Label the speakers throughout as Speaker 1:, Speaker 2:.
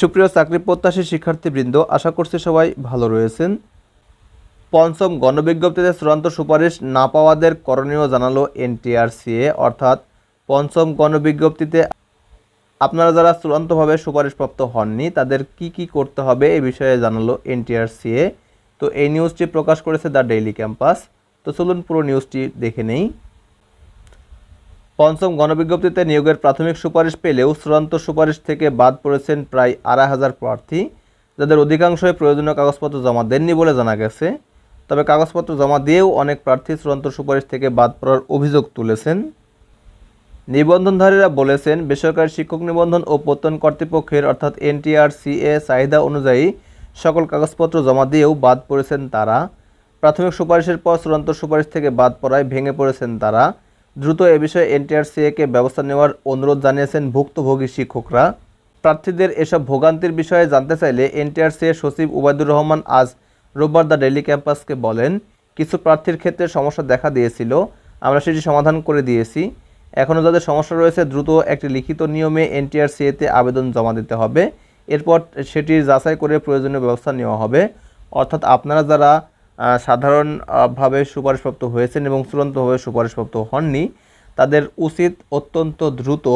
Speaker 1: সুপ্রিয় চাকরি প্রত্যাশী শিক্ষার্থীবৃন্দ, আশা করছি সবাই ভালো রয়েছেন। পঞ্চম গণবিজ্ঞপ্তিতে চূড়ান্ত সুপারিশ না পাওয়াদের করণীয় জানালো এনটিআরসিএ, অর্থাৎ পঞ্চম গণবিজ্ঞপ্তিতে আপনারা যারা চূড়ান্তভাবে সুপারিশপ্রাপ্ত হননি, তাদের কি কি করতে হবে এ বিষয়ে জানালো এনটিআরসিএ। তো এই নিউজটি প্রকাশ করেছে দ্য ডেইলি ক্যাম্পাস। তো চলুন পুরো নিউজটি দেখে নেই। পঞ্চম গণবিজ্ঞপ্তিতে নিয়োগের প্রাথমিক সুপারিশ পেলেও চূড়ান্ত সুপারিশ থেকে বাদ পড়েছেন প্রায় আড়াই হাজার প্রার্থী, যাদের অধিকাংশই প্রয়োজনীয় কাগজপত্র জমা দেননি বলে জানা গেছে। তবে কাগজপত্র জমা দিয়েও অনেক প্রার্থী চূড়ান্ত সুপারিশ থেকে বাদ পড়ার অভিযোগ তুলেছেন। নিবন্ধনধারীরা বলেছেন, বেসরকারি শিক্ষক নিবন্ধন ও প্রত্যয়ন কর্তৃপক্ষের অর্থাৎ এনটিআরসিএ চাহিদা অনুযায়ী সকল কাগজপত্র জমা দিয়েও বাদ পড়েছেন তারা। প্রাথমিক সুপারিশের পর চূড়ান্ত সুপারিশ থেকে বাদ পড়ায় ভেঙে পড়েছেন তারা। দ্রুত এ বিষয়ে এনটিআরসিএকে ব্যবস্থা নেওয়ার অনুরোধ জানিয়েছেন ভুক্তভোগী শিক্ষকরা। প্রার্থীদের এসব ভোগান্তির বিষয়ে জানতে চাইলে এনটিআরসিএ সচিব উবায়দুর রহমান আজ রোববার দ্য ডেইলি ক্যাম্পাসকে বলেন, কিছু প্রার্থীর ক্ষেত্রে সমস্যা দেখা দিয়েছিল, আমরা সেটি সমাধান করে দিয়েছি। এখনও যাদের সমস্যা রয়েছে, দ্রুত একটি লিখিত নিয়মে এনটিআরসিএতে আবেদন জমা দিতে হবে। এরপর সেটি যাচাই করে প্রয়োজনীয় ব্যবস্থা নেওয়া হবে। অর্থাৎ আপনারা যারা সাধারণভাবে সুপারিশপ্রাপ্ত হয়েছেন এবং চূড়ান্তভাবে সুপারিশপ্রাপ্ত হননি। তাদের উচিত অত্যন্ত দ্রুত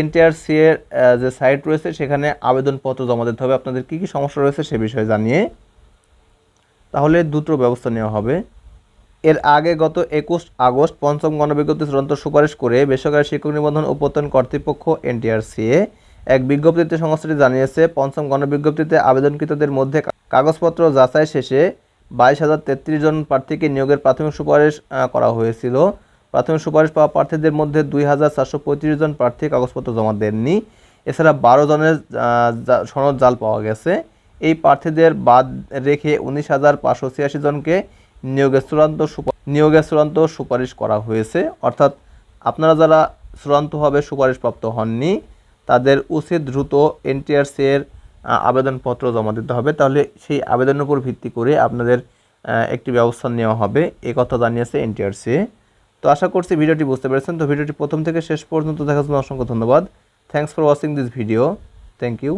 Speaker 1: এনটিআরসি এর যে সাইট রয়েছে, সেখানে আবেদনপত্র জমা দিতে হবে। আপনাদের কী কী সমস্যা রয়েছে সে বিষয়ে জানিয়ে তাহলে দ্রুত ব্যবস্থা নেওয়া হবে। এর আগে গত একুশ আগস্ট পঞ্চম গণবিজ্ঞপ্তি চূড়ান্ত সুপারিশ করে বেসরকারি শিক্ষক নিবন্ধন ও প্রত্যয়ন কর্তৃপক্ষ এনটিআরসিএ এক বিজ্ঞপ্তিতে সংস্থাটি জানিয়েছে, পঞ্চম গণবিজ্ঞপ্তিতে আবেদনকৃতদের মধ্যে কাগজপত্র যাচাই শেষে বাইশ হাজার তেত্রিশ জন প্রার্থীকে নিয়োগের প্রাথমিক সুপারিশ করা হয়েছিল। প্রাথমিক সুপারিশ পাওয়া প্রার্থীদের মধ্যে দুই হাজার চারশো পঁয়ত্রিশ জন প্রার্থী কাগজপত্র জমা দেননি। এছাড়া বারো জনের সনদ জাল পাওয়া গেছে। এই প্রার্থীদের বাদ রেখে উনিশ হাজার পাঁচশো ছিয়াশি জনকে নিয়োগের চূড়ান্ত নিয়োগের চূড়ান্ত সুপারিশ করা হয়েছে। অর্থাৎ আপনারা যারা চূড়ান্তভাবে সুপারিশপ্রাপ্ত হননি, তাদের উচিত দ্রুত এনটিআরসি এর আবেদনপত্র জমা দিতে হবে। তাহলে সেই আবেদনের উপর ভিত্তি করে আপনাদের একটি ব্যবস্থা নেওয়া হবে। এ কথা জানিয়েছে এনটিআরসি তো আশা করছি ভিডিওটি বুঝতে পেরেছেন। তো ভিডিওটি প্রথম থেকে শেষ পর্যন্ত দেখার জন্য অসংখ্য ধন্যবাদ। Thanks for watching this video thank you